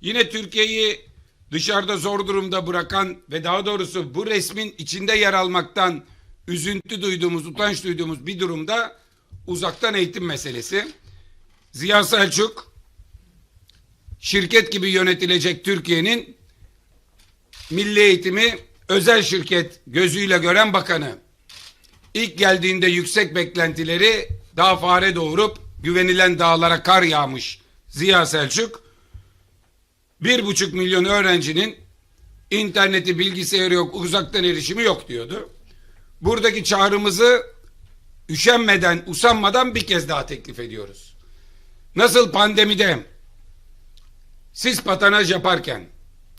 Yine Türkiye'yi dışarıda zor durumda bırakan ve daha doğrusu bu resmin içinde yer almaktan üzüntü duyduğumuz, utanç duyduğumuz bir durumda uzaktan eğitim meselesi. Ziya Selçuk şirket gibi yönetilecek Türkiye'nin milli eğitimi özel şirket gözüyle gören bakanı. İlk geldiğinde yüksek beklentileri daha fare doğurup güvenilen dağlara kar yağmış Ziya Selçuk bir buçuk milyon öğrencinin interneti bilgisayarı yok uzaktan erişimi yok diyordu. Buradaki çağrımızı üşenmeden usanmadan bir kez daha teklif ediyoruz. Nasıl pandemide siz patanaj yaparken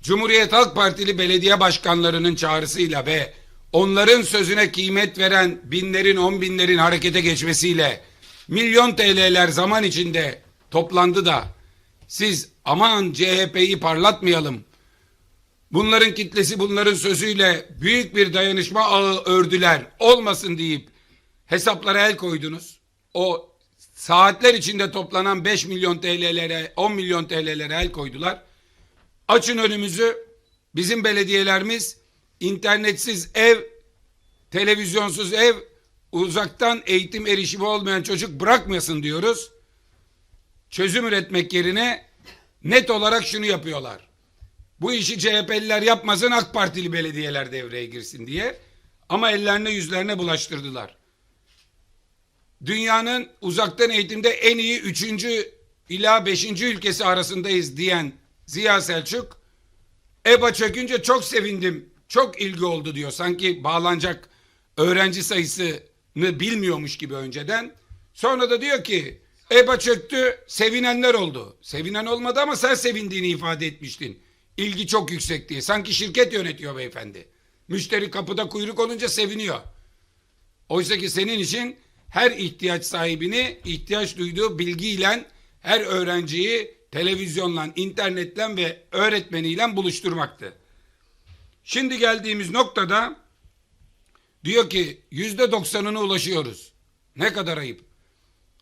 Cumhuriyet Halk Partili belediye başkanlarının çağrısıyla ve onların sözüne kıymet veren binlerin on binlerin harekete geçmesiyle milyon TL'ler zaman içinde toplandı da siz aman CHP'yi parlatmayalım. Bunların kitlesi bunların sözüyle büyük bir dayanışma ağı ördüler olmasın deyip hesaplara el koydunuz. O saatler içinde toplanan 5 milyon TL'lere 10 milyon TL'lere el koydular. Açın önümüzü bizim belediyelerimiz internetsiz ev, televizyonsuz ev, uzaktan eğitim erişimi olmayan çocuk bırakmasın diyoruz. Çözüm üretmek yerine net olarak şunu yapıyorlar. Bu işi CHP'liler yapmasın AK Partili belediyeler devreye girsin diye. Ama ellerine yüzlerine bulaştırdılar. Dünyanın uzaktan eğitimde en iyi üçüncü ila beşinci ülkesi arasındayız diyen Ziya Selçuk, EBA çökünce çok sevindim, çok ilgi oldu diyor. Sanki bağlanacak öğrenci sayısını bilmiyormuş gibi önceden. Sonra da diyor ki EBA çöktü, sevinenler oldu. Sevinen olmadı ama sen sevindiğini ifade etmiştin. İlgi çok yüksek diye. Sanki şirket yönetiyor beyefendi. Müşteri kapıda kuyruk olunca seviniyor. Oysa ki senin için her ihtiyaç sahibini ihtiyaç duyduğu bilgiyle her öğrenciyi televizyonla, internetten ve öğretmeniyle buluşturmaktı. Şimdi geldiğimiz noktada diyor ki yüzde doksanına ulaşıyoruz. Ne kadar ayıp.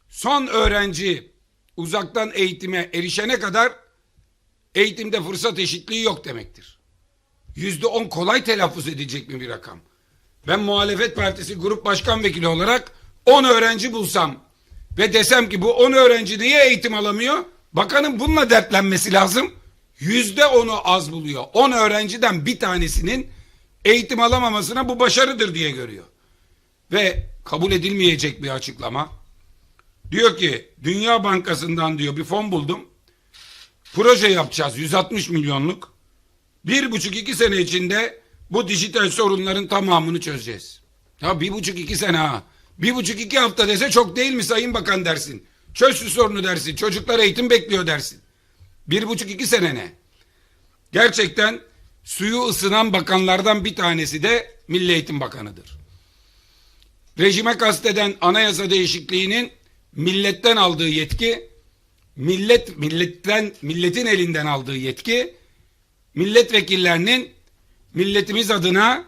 Son öğrenci uzaktan eğitime erişene kadar eğitimde fırsat eşitliği yok demektir. Yüzde on kolay telaffuz edecek mi bir rakam? Ben muhalefet partisi grup başkan vekili olarak 10 öğrenci bulsam ve desem ki bu 10 öğrenci niye eğitim alamıyor? Bakanın bununla dertlenmesi lazım. Yüzde onu az buluyor. 10 öğrenciden bir tanesinin eğitim alamamasına bu başarıdır diye görüyor. Ve kabul edilmeyecek bir açıklama. Diyor ki Dünya Bankası'ndan diyor bir fon buldum. Proje yapacağız 160 milyonluk. Bir buçuk iki sene içinde bu dijital sorunların tamamını çözeceğiz. Ya bir buçuk iki sene ha. Bir buçuk iki hafta dese çok değil mi Sayın Bakan dersin. Çöz şu sorunu dersin. Çocuklar eğitim bekliyor dersin. Bir buçuk iki sene ne? Gerçekten suyu ısınan bakanlardan bir tanesi de Milli Eğitim Bakanı'dır. Rejime kasteden anayasa değişikliğinin milletten aldığı yetki, millet milletten milletin elinden aldığı yetki, milletvekillerinin milletimiz adına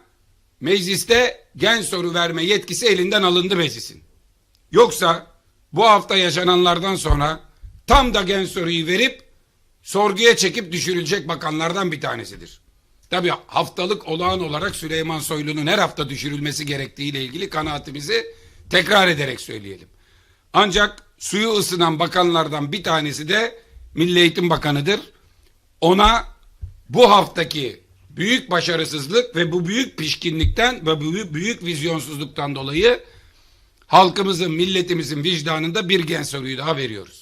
mecliste gen soru verme yetkisi elinden alındı meclisin. Yoksa bu hafta yaşananlardan sonra tam da gen soruyu verip sorguya çekip düşürülecek bakanlardan bir tanesidir. Tabi haftalık olağan olarak Süleyman Soylu'nun her hafta düşürülmesi gerektiğiyle ilgili kanaatimizi tekrar ederek söyleyelim. Ancak suyu ısınan bakanlardan bir tanesi de Milli Eğitim Bakanı'dır. Ona bu haftaki büyük başarısızlık ve bu büyük pişkinlikten ve bu büyük, büyük vizyonsuzluktan dolayı halkımızın, milletimizin vicdanında bir gen soruyu daha veriyoruz.